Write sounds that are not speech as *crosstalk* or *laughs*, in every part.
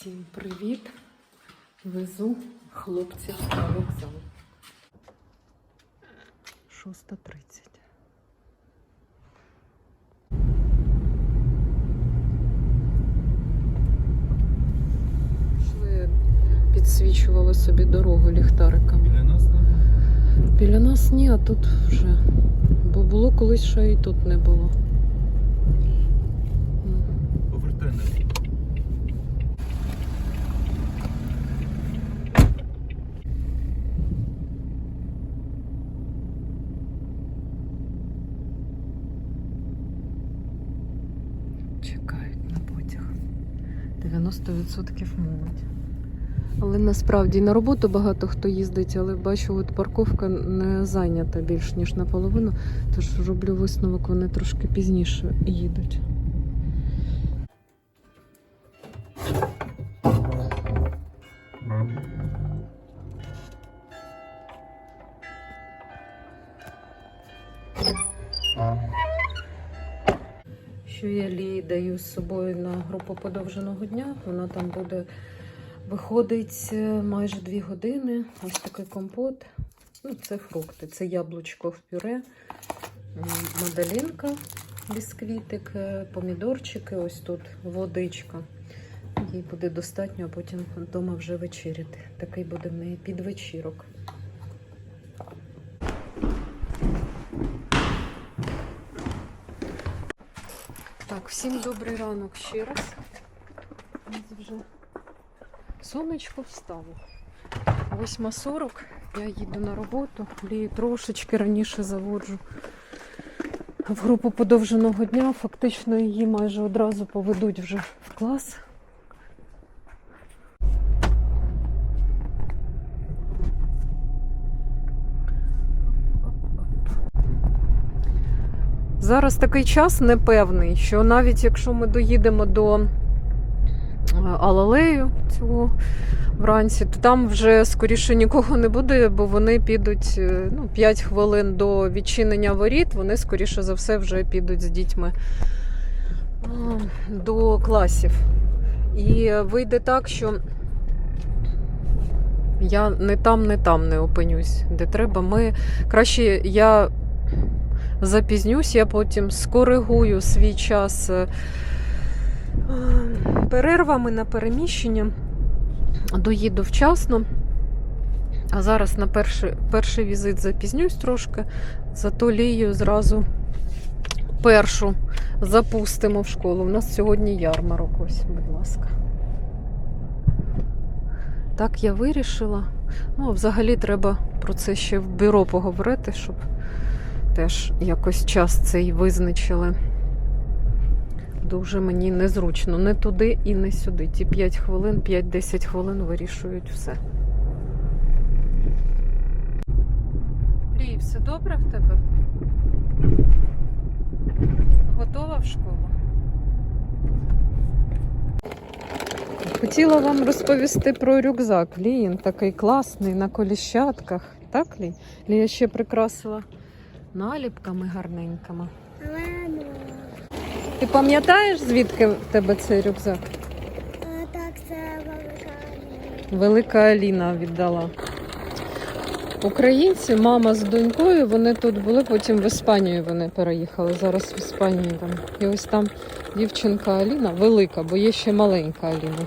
Всім привіт! Везу хлопців на вокзал. 6.30. Йшли, підсвічували собі дорогу ліхтариками. Біля нас там Біля нас ні, а тут вже. Бо було колись, що і тут не було. Чекають на потяг. 90% молодь. Але насправді на роботу багато хто їздить, але бачу, от парковка не зайнята більш ніж наполовину. Тож роблю висновок, вони трошки пізніше їдуть. З собою на групу подовженого дня. Вона там буде виходить е, майже дві години. Ось такий компот. Ну, це фрукти, це яблучко в пюре, мадалінка, бісквітик, е, помідорчики, ось тут водичка. Їй буде достатньо, а потім вдома вже вечеряти. Такий буде в неї підвечірок. Так, всім добрий ранок ще раз. Ось вже сонечко встало. 8.40, я їду на роботу, Лію трошечки раніше заводжу в групу подовженого дня. Фактично її майже одразу поведуть вже в клас. Зараз такий час непевний, що навіть якщо ми доїдемо до е, Алалею цього вранці, то там вже скоріше нікого не буде, бо вони підуть е, ну, 5 хвилин до відчинення воріт, вони скоріше за все вже підуть з дітьми до класів. І вийде так, що я не там, не там не опинюсь, де треба. Ми краще я запізнюсь, я потім скоригую свій час е, перервами на переміщення, доїду вчасно. А зараз на перший, перший візит запізнюсь трошки, зато лію зразу першу запустимо в школу. У нас сьогодні ярмарок, ось, будь ласка. Так я вирішила. Ну, взагалі треба про це ще в бюро поговорити, щоб теж якось час цей визначили. Дуже мені незручно. Не туди і не сюди. Ті 5 хвилин, 5-10 хвилин вирішують все. Лій, все добре в тебе? Готова в школу? Хотіла вам розповісти про рюкзак. Ліїн такий класний на коліщатках. Так, Лій? Лія ще прикрасила наліпками гарненькими. Ти пам'ятаєш, звідки в тебе цей рюкзак? так це велика. Велика Аліна віддала. Українці, мама з донькою, вони тут були, потім в Іспанію вони переїхали. Зараз в Іспанії там. І ось там дівчинка Аліна, велика, бо є ще маленька Аліна.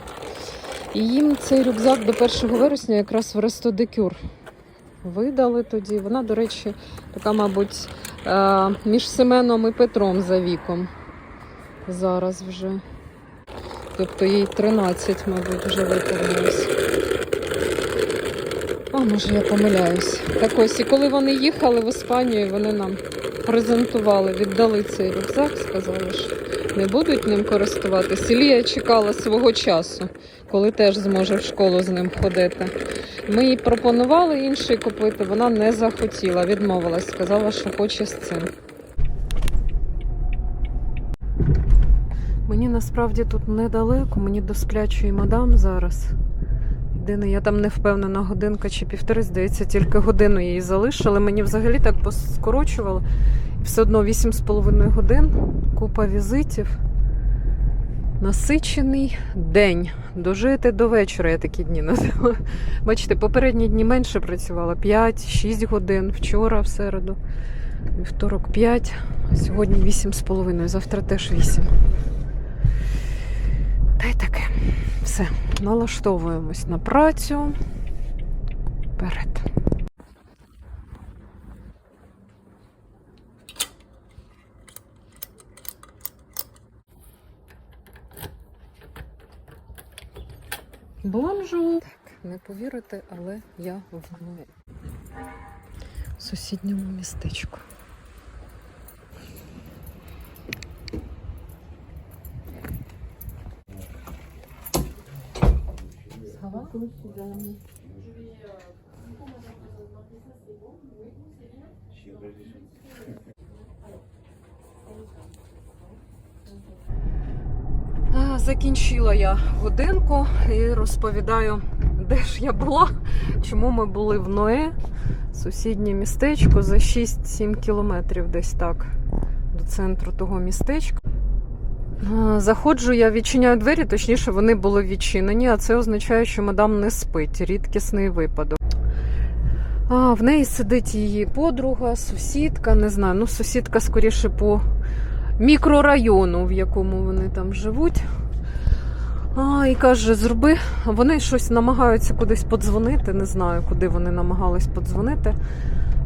І їм цей рюкзак до 1 вересня якраз в Рестодекюр видали тоді. Вона, до речі, така, мабуть, е, між Семеном і Петром за віком. Зараз вже. Тобто їй 13, мабуть, вже виповнилось. А, може, я помиляюсь. Так ось, і коли вони їхали в Іспанію, вони нам презентували, віддали цей рюкзак, сказали, що не будуть ним користуватися. Лія чекала свого часу, коли теж зможе в школу з ним ходити. Ми їй пропонували інший купити, вона не захотіла, відмовилась, сказала, що хоче з цим. Мені насправді тут недалеко, мені до сплячої мадам зараз. Єдине, я там не впевнена, годинка чи півтори, здається, тільки годину її залишили. Мені взагалі так поскорочували. Все одно 8,5 годин, купа візитів. Насичений день. Дожити до вечора, я такі дні називаю. Бачите, попередні дні менше працювала 5-6 годин. Вчора в середу, вівторок 5, сьогодні 8,5, завтра теж 8. Та й таке. Все, налаштовуємось на працю. Вперед. Бонжу! Так, не повірите, але я в В сусідньому містечку. Сава? А, Закінчила я годинку і розповідаю, де ж я була, чому ми були в Ное, сусіднє містечко за 6-7 кілометрів десь так до центру того містечка. Заходжу, я відчиняю двері, точніше, вони були відчинені, а це означає, що мадам не спить. Рідкісний випадок. А, в неї сидить її подруга, сусідка, не знаю, ну сусідка скоріше по мікрорайону, в якому вони там живуть. А, і каже, зроби. Вони щось намагаються кудись подзвонити. Не знаю, куди вони намагались подзвонити.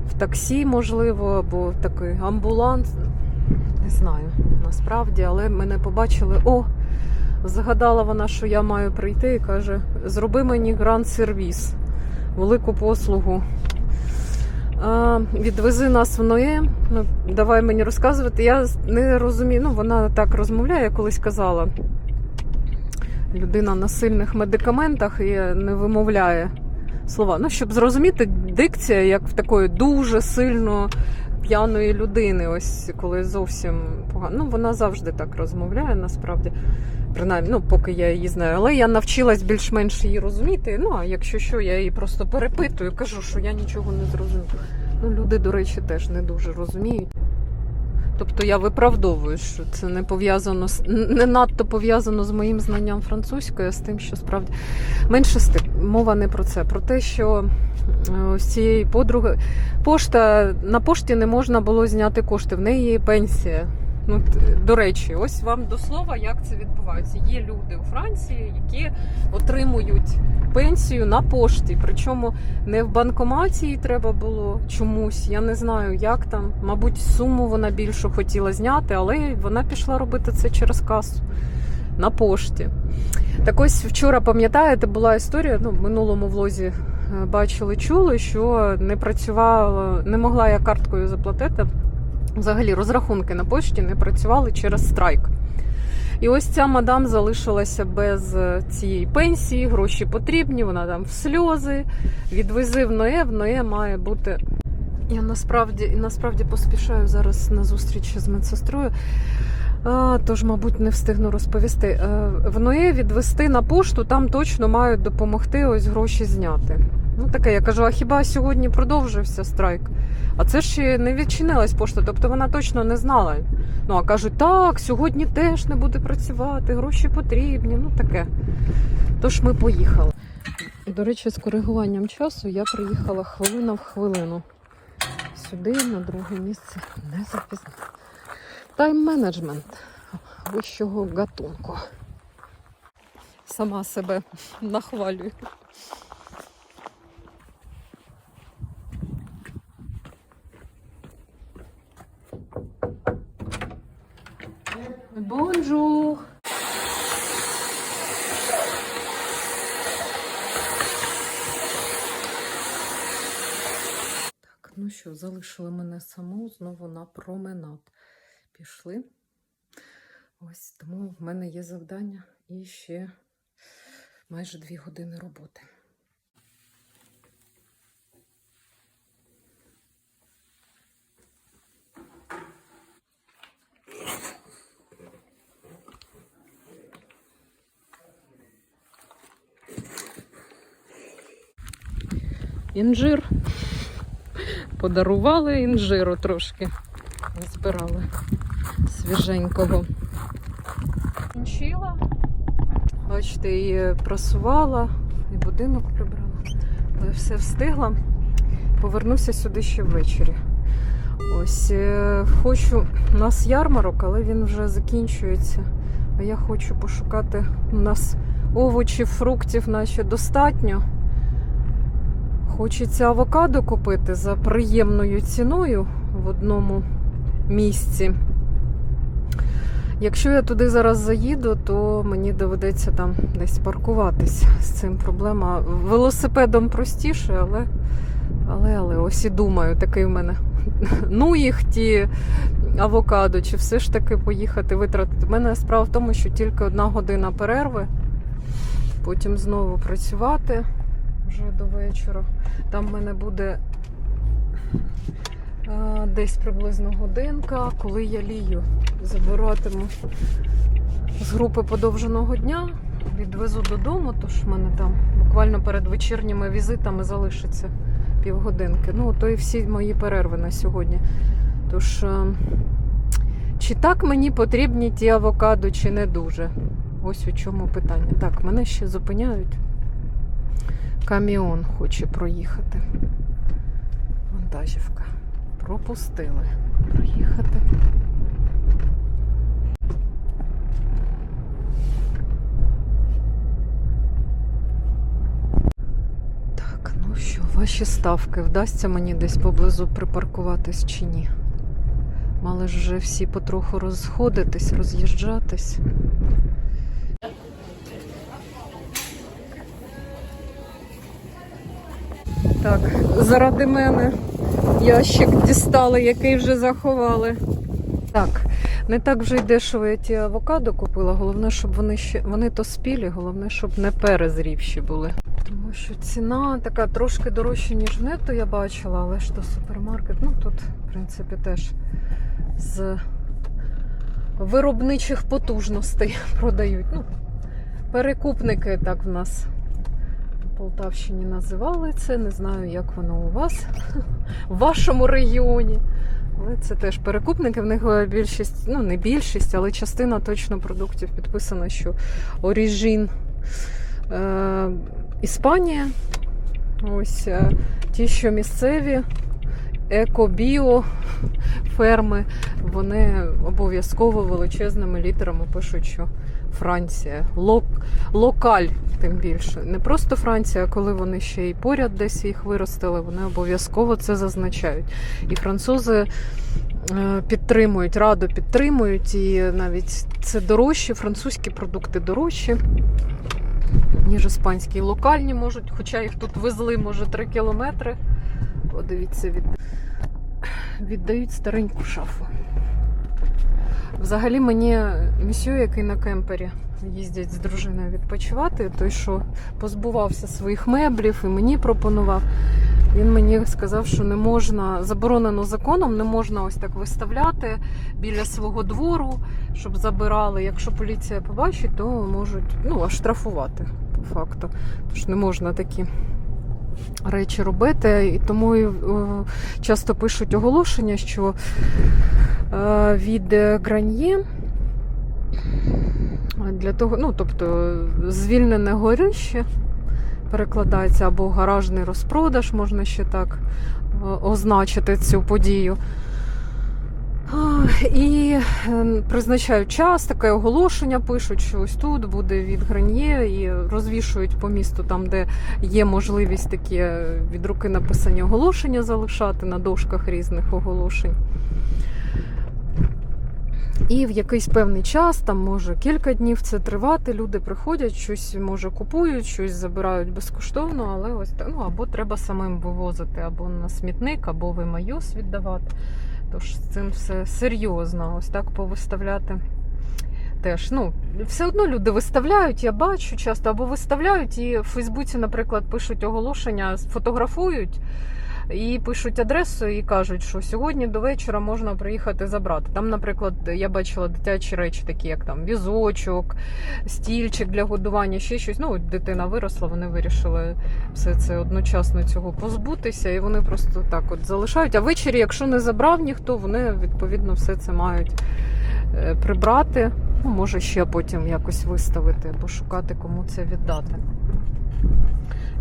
В таксі, можливо, або такий амбуланс. Не знаю насправді, але мене побачили. О, згадала вона, що я маю прийти і каже: зроби мені гранд сервіс, велику послугу. А, відвези нас в Ноє. Ну, давай мені розказувати. Я не розумію. Ну, вона так розмовляє, я колись казала. Людина на сильних медикаментах і не вимовляє слова. Ну, щоб зрозуміти, дикція, як в такої дуже сильно п'яної людини, ось коли зовсім погано. Ну, вона завжди так розмовляє, насправді. Принаймні, ну, поки я її знаю. Але я навчилась більш-менш її розуміти. Ну, а якщо що, я її просто перепитую, кажу, що я нічого не зрозумію. Ну, люди, до речі, теж не дуже розуміють. Тобто я виправдовую, що це не пов'язано з не надто пов'язано з моїм знанням французької, а з тим, що справді менше з тим. Мова не про це, про те, що е, з цієї подруги пошта на пошті не можна було зняти кошти. В неї пенсія. Ну, до речі, ось вам до слова, як це відбувається. Є люди у Франції, які отримують пенсію на пошті. Причому не в банкоматі їй треба було чомусь. Я не знаю, як там. Мабуть, суму вона більшу хотіла зняти, але вона пішла робити це через касу на пошті. Так ось вчора, пам'ятаєте, була історія. Ну, в минулому влозі е, бачили, чули, що не працювала, не могла я карткою заплатити. Взагалі розрахунки на пошті не працювали через страйк. І ось ця мадам залишилася без е, цієї пенсії, гроші потрібні, вона там в сльози. Відвези в Ноє, в Ноє має бути. Я насправді насправді поспішаю зараз на зустріч з медсестрою. А, тож, мабуть, не встигну розповісти. Е, В Ноє відвести на пошту, там точно мають допомогти ось гроші зняти. Ну таке, я кажу, а хіба сьогодні продовжився страйк? А це ще не відчинилась пошта, тобто вона точно не знала. Ну а кажуть, так, сьогодні теж не буде працювати, гроші потрібні. Ну таке. Тож ми поїхали. До речі, з коригуванням часу я приїхала хвилина в хвилину. Сюди, на друге місце, не запізно. Тайм-менеджмент вищого гатунку. Сама себе *laughs* нахвалюю. Бонжур! Так, ну що, залишили мене саму знову на променад. Пішли. Ось тому в мене є завдання і ще майже дві години роботи. Інжир. Подарували інжиру трошки. Збирали свіженького. Кінчила. Бачите, і прасувала, і будинок прибрала. Але все встигла. Повернуся сюди ще ввечері. Ось е, хочу. У нас ярмарок, але він вже закінчується. А я хочу пошукати. У нас овочів, фруктів наче достатньо. Хочеться авокадо купити за приємною ціною в одному місці. Якщо я туди зараз заїду, то мені доведеться там десь паркуватись. З цим проблема. Велосипедом простіше, але, але, але ось і думаю, такий в мене. *laughs* Ну їх ті авокадо, чи все ж таки поїхати витратити. У мене справа в тому, що тільки одна година перерви, потім знову працювати вже до вечора. Там в мене буде е, десь приблизно годинка, коли я лію. Забиратиму з групи подовженого дня, відвезу додому, тож в мене там буквально перед вечірніми візитами залишиться півгодинки. Ну, то і всі мої перерви на сьогодні. Тож, е, чи так мені потрібні ті авокадо, чи не дуже? Ось у чому питання. Так, мене ще зупиняють. Каміон хоче проїхати. Вантажівка. Пропустили проїхати. Так, ну що, ваші ставки вдасться мені десь поблизу припаркуватись чи ні? Мали ж вже всі потроху розходитись, роз'їжджатись. Так, заради мене ящик дістали, який вже заховали. Так, не так вже й дешево я ті авокадо купила. Головне, щоб вони ще вони то спілі, головне, щоб не перезрівші були. Тому що ціна така трошки дорожча, ніж нетто я бачила, але ж то супермаркет. Ну тут, в принципі, теж з виробничих потужностей *laughs* продають. Ну, перекупники так в нас Полтавщині називали це. Не знаю, як воно у вас *laughs* в вашому регіоні. Але це теж перекупники. В них е, більшість, ну не більшість, але частина точно продуктів підписана, що Оріжін е, Іспанія. Ось е, ті, що місцеві, еко-біо ферми, вони обов'язково величезними літерами пишуть, що Франція. Лок, локаль, тим більше. Не просто Франція, а коли вони ще й поряд десь їх виростили, вони обов'язково це зазначають. І французи е, підтримують, радо підтримують, і навіть це дорожчі, французькі продукти дорожчі. Ніж іспанські локальні можуть, хоча їх тут везли, може, 3 кілометри. Подивіться, від... віддають стареньку шафу. Взагалі мені місьо, який на кемпері їздять з дружиною відпочивати, той, що позбувався своїх меблів і мені пропонував. Він мені сказав, що не можна, заборонено законом, не можна ось так виставляти біля свого двору, щоб забирали. Якщо поліція побачить, то можуть ну, аж штрафувати по факту. Тож не можна такі речі робити. І тому і, е, часто пишуть оголошення, що е, від Граньє для того, ну тобто звільнене горище перекладається або гаражний розпродаж, можна ще так е, означити цю подію. І е, призначають час, таке оголошення пишуть, що ось тут буде від Граньє, і розвішують по місту там, де є можливість такі е, від руки написані оголошення залишати на дошках різних оголошень. І в якийсь певний час, там може кілька днів це тривати. Люди приходять, щось може купують, щось забирають безкоштовно, але ось ну або треба самим вивозити, або на смітник, або в майос віддавати. Тож з цим все серйозно, ось так повиставляти. Теж, ну, все одно люди виставляють, я бачу часто, або виставляють і в Фейсбуці, наприклад, пишуть оголошення, фотографують і пишуть адресу і кажуть, що сьогодні до вечора можна приїхати забрати. Там, наприклад, я бачила дитячі речі, такі як там візочок, стільчик для годування, ще щось. Ну, дитина виросла, вони вирішили все це одночасно цього позбутися, і вони просто так от залишають. А ввечері, якщо не забрав ніхто, вони відповідно все це мають е, прибрати Ну, може, ще потім якось виставити або шукати, кому це віддати.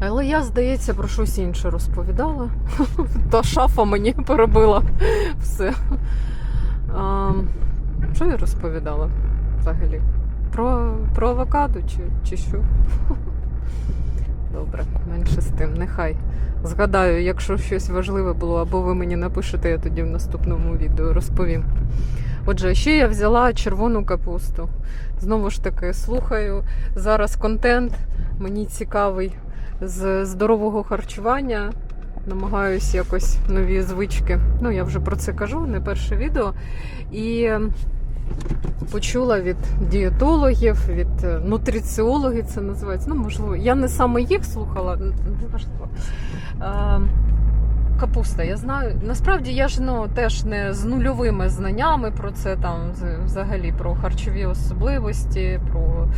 Але я, здається, про щось інше розповідала. *laughs* Та шафа мені перебила все. А, що я розповідала взагалі? Про, про авокадо чи, чи що? *laughs* Добре, менше з тим, нехай. Згадаю, якщо щось важливе було, або ви мені напишете, я тоді в наступному відео розповім. Отже, ще я взяла червону капусту. Знову ж таки, слухаю зараз контент, мені цікавий з здорового харчування. Намагаюсь якось нові звички. Ну, я вже про це кажу, не перше відео. І почула від дієтологів, від е, нутриціологів це називається. Ну, можливо, я не саме їх слухала, не неважливо. Капуста, я знаю. Насправді я ж ну, теж не з нульовими знаннями про це, там взагалі про харчові особливості, про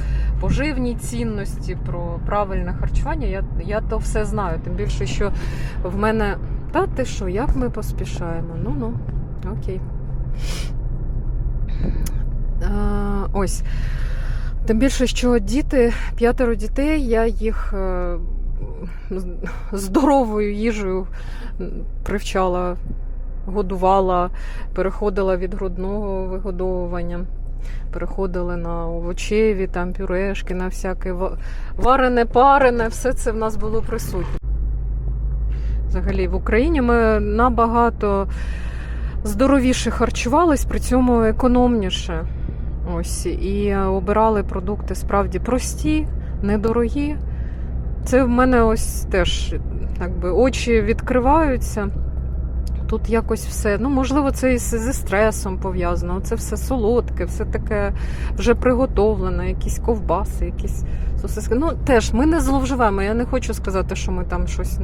поживні цінності, про правильне харчування. Я, я то все знаю. Тим більше, що в мене. Та ти що, як ми поспішаємо? Ну ну, окей. Е, ось. Тим більше, що діти, п'ятеро дітей, я їх е, здоровою їжею привчала, годувала, переходила від грудного вигодовування, переходили на овочеві, там пюрешки, на всяке варене, парене, все це в нас було присутнє. Взагалі в Україні ми набагато здоровіше харчувались, при цьому економніше. Ось і обирали продукти справді прості, недорогі. Це в мене ось теж так би, очі відкриваються. Тут якось все, ну можливо, це і зі стресом пов'язано. Це все солодке, все таке вже приготовлене, якісь ковбаси, якісь сосиски. Ну теж ми не зловживаємо. Я не хочу сказати, що ми там щось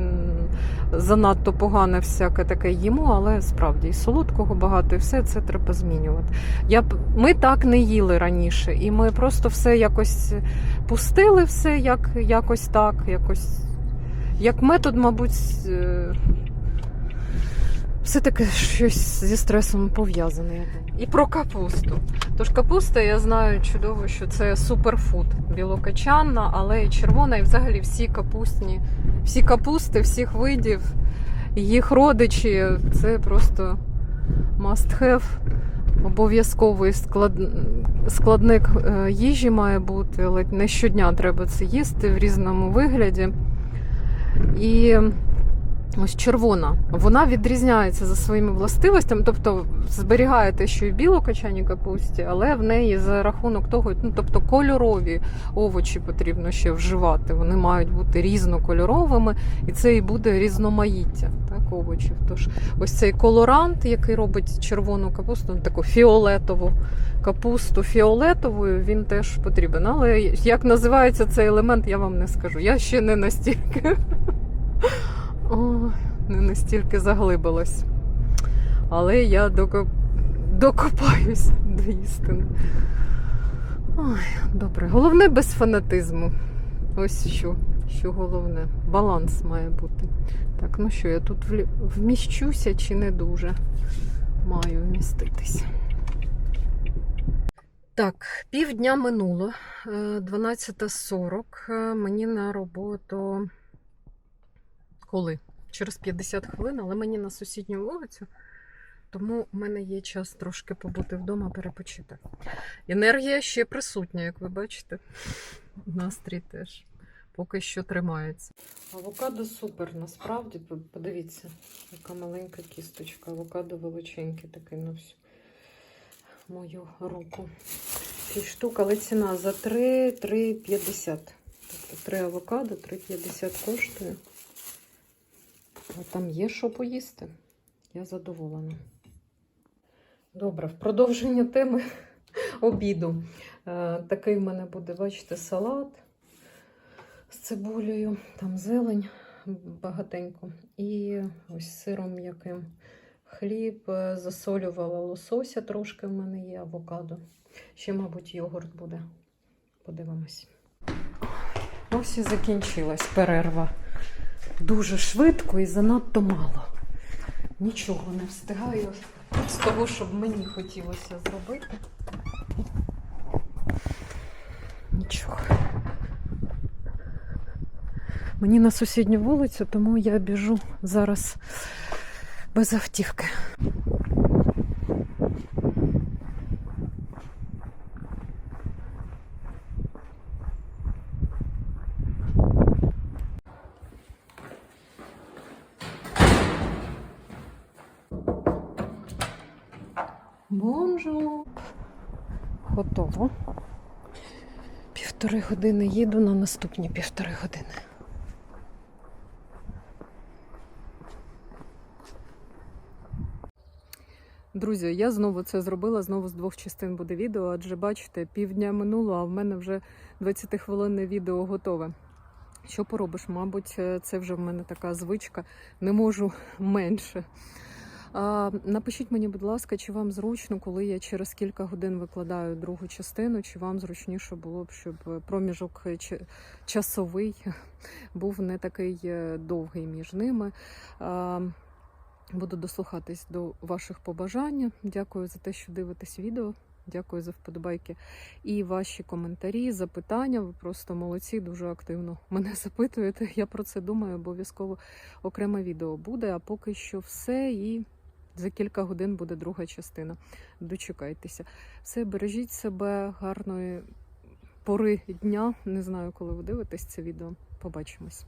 занадто погане, всяке таке їмо, але справді і солодкого багато, і все це треба змінювати. Я ми так не їли раніше, і ми просто все якось пустили, все як, якось так, якось як метод, мабуть, е, все-таки щось зі стресом пов'язане. І про капусту. Тож капуста, я знаю чудово, що це суперфуд. Білокачанна, але і червона, і взагалі всі капустні, всі капусти, всіх видів, їх родичі це просто must have. Обов'язковий склад... складник е, їжі має бути, але не щодня треба це їсти в різному вигляді. І ось червона, вона відрізняється за своїми властивостями, тобто зберігає те, що і білокачаній капусті, але в неї за рахунок того, ну тобто кольорові овочі потрібно ще вживати. Вони мають бути різнокольоровими, і це і буде різноманіття так, овочів. Тож ось цей колорант, який робить червону капусту, ну, таку фіолетову капусту фіолетовою, він теж потрібен. Але як називається цей елемент, я вам не скажу. Я ще не настільки. Настільки заглибилась. Але я доко... докопаюсь до істини. Ой, добре. Головне без фанатизму. Ось що, що головне. Баланс має бути. Так, ну що, я тут вміщуся чи не дуже? Маю вміститись. Так, півдня минуло. е, 12.40. Е, Мені на роботу коли? Через 50 хвилин, але мені на сусідню вулицю, тому в мене є час трошки побути вдома, перепочити. Енергія ще присутня, як ви бачите. Настрій теж поки що тримається. Авокадо супер, насправді. Подивіться, яка маленька кісточка. Авокадо величеньке такий на всю мою руку. 6 штук, але ціна за 3, 3,50. Тобто 3 авокадо, 3,50 коштує. Там є що поїсти. Я задоволена. Добре, в продовження теми *laughs* обіду. Е, такий в мене буде, бачите, салат з цибулею, там зелень багатенько. І ось сиром м'яким. Хліб е, засолювала лосося, трошки в мене є авокадо. Ще, мабуть, йогурт буде. Подивимось. Ось і закінчилась перерва дуже швидко і занадто мало. Нічого не встигаю з того, щоб мені хотілося зробити. Нічого. Мені на сусідню вулицю, тому я біжу зараз без автівки. Бонжур. Готово. Півтори години їду на наступні півтори години. Друзі, я знову це зробила, знову з двох частин буде відео, адже бачите, півдня минуло, а в мене вже 20-хвилинне відео готове. Що поробиш? Мабуть, е, це вже в мене така звичка, не можу менше. Напишіть мені, будь ласка, чи вам зручно, коли я через кілька годин викладаю другу частину, чи вам зручніше було б, щоб проміжок е, часовий *laughs* був не такий е, довгий між ними. Буду дослухатись до ваших побажань. Дякую за те, що дивитесь відео. Дякую за вподобайки і ваші коментарі, запитання. Ви просто молодці, дуже активно мене *laughs* запитуєте. Я про це думаю. Обов'язково окреме відео буде. А поки що все. І за кілька годин буде друга частина. Дочекайтеся. Все, бережіть себе, гарної пори дня. Не знаю, коли ви дивитесь це відео. Побачимось.